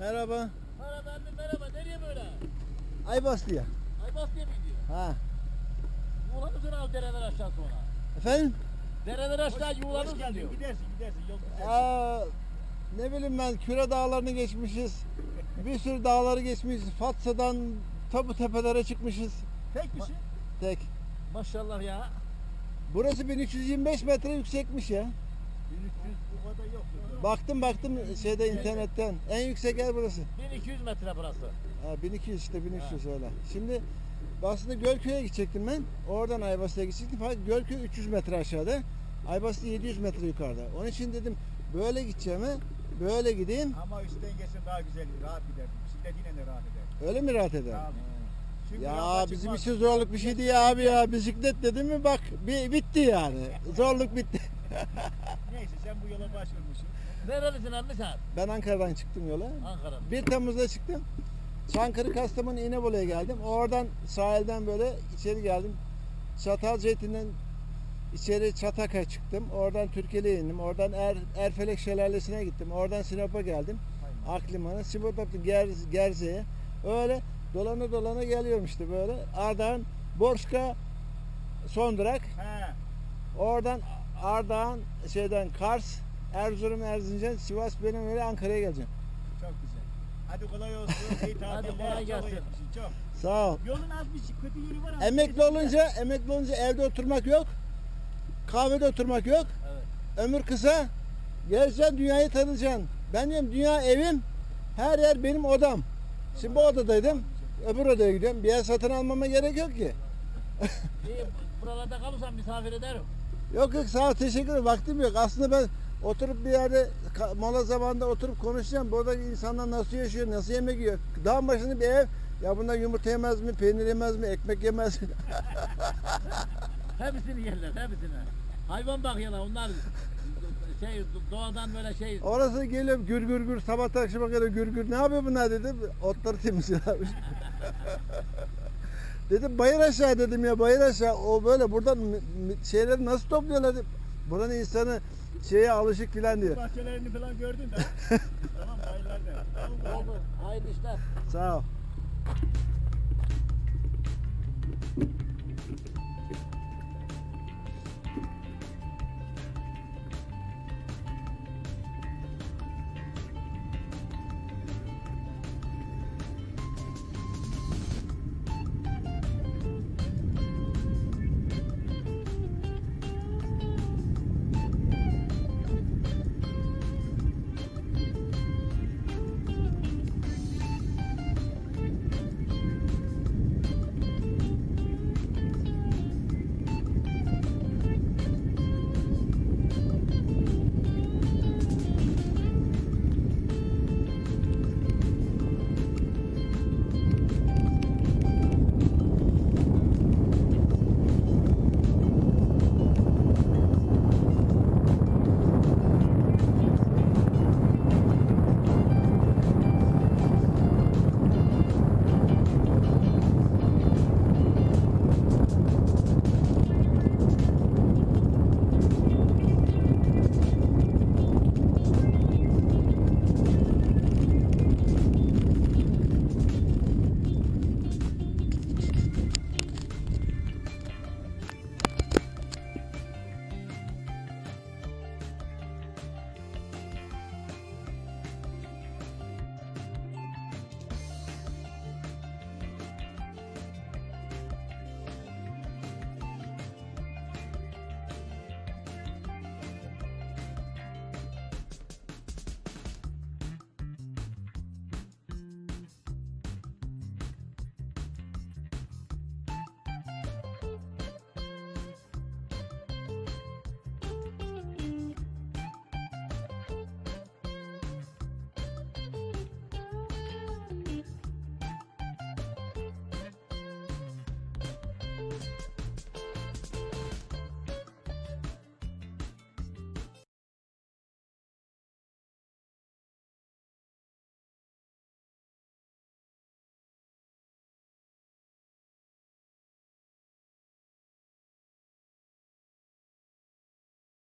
Merhaba. Merhaba anne merhaba. Nereye böyle? Aybastı'ya. Aybastı'ya mı gidiyor? Ha. Yuğlanı mısın al dereler aşağı sonra? Efendim? Dereler aşağı yuğlanı Hoş mısın geldin. diyor. Gidersin gidersin. Yol güzel. Aa, ne bileyim ben Küre dağlarını geçmişiz. Bir sürü dağları geçmişiz. Fatsa'dan tabu tepelere çıkmışız. Tek kişi. Tek. Maşallah ya. Burası 1325 metre yüksekmiş ya. 1300 bu kadar yok. Baktım baktım şeyde internetten. En yüksek yer burası. 1200 metre burası. Ha, 1200 işte 1300 öyle. Şimdi aslında Gölköy'e gidecektim ben. Oradan Aybastı'ya gidecektim. Fakat Gölköy 300 metre aşağıda. Aybastı 700 metre yukarıda. Onun için dedim böyle gideceğime böyle gideyim. Ama üstten geçsen daha güzel. Rahat giderdim. Bisiklet yine de rahat eder. Öyle mi rahat eder? Çünkü Ya rampa bizim çıkmaz. için zorluk bir şeydi ya abi ya. Bisiklet dedim mi bak bi- bitti yani. Zorluk bitti. Neyse sen bu yola başvurmuşsun. Nerelisin anne sen? Ben Ankara'dan çıktım yola. Ankara'da. 1 Temmuz'da çıktım. Çankırı Kastamonu İnebolu'ya geldim. Oradan sahilden böyle içeri geldim. Çatalceytin'den içeri Çatak'a çıktım. Oradan Türkiye'ye indim. Oradan er, Erfelek Şelalesi'ne gittim. Oradan Sinop'a geldim. Akliman'a, Sinop'tan Ger, Gerze'ye. Öyle dolana dolana geliyorum işte böyle. Ardahan, Borçka son durak. He. Oradan Ardahan şeyden Kars, Erzurum, Erzincan, Sivas benim öyle Ankara'ya geleceğim. Çok güzel. Hadi kolay olsun. İyi tatiller. Hadi kolay gelsin. Çok. Sağ ol. Yolun az bir şey, kötü yönü var ama. Emekli olunca, emekli olunca evde oturmak yok. Kahvede oturmak yok. Evet. Ömür kısa. Geleceksin dünyayı tanıyacaksın. Ben diyorum dünya evim. Her yer benim odam. Şimdi bu odadaydım. Öbür odaya gidiyorum. Bir yer satın almama gerek yok ki. İyi buralarda kalırsan misafir ederim. Yok yok sağ ol teşekkür ederim. Vaktim yok. Aslında ben oturup bir yerde mola zamanında oturup konuşacağım. Buradaki insanlar nasıl yaşıyor, nasıl yemek yiyor. Dağın başında bir ev. Ya bunlar yumurta yemez mi, peynir yemez mi, ekmek yemez mi? Hepsini yerler hepsini. Hayvan bakıyorlar onlar şey doğadan böyle şey Orası geliyorum gür gür gür sabah akşama kadar gür gür. Ne yapıyor bunlar dedim. Otları temizliyorlarmış. dedim bayır aşağı dedim ya bayır aşağı. O böyle buradan şeyleri nasıl topluyorlar dedim. Buranın insanı şeye alışık filan diyor. Bahçelerini falan gördün de. tamam bayılarda. Tamam. Hayırlı işler. Sağ ol.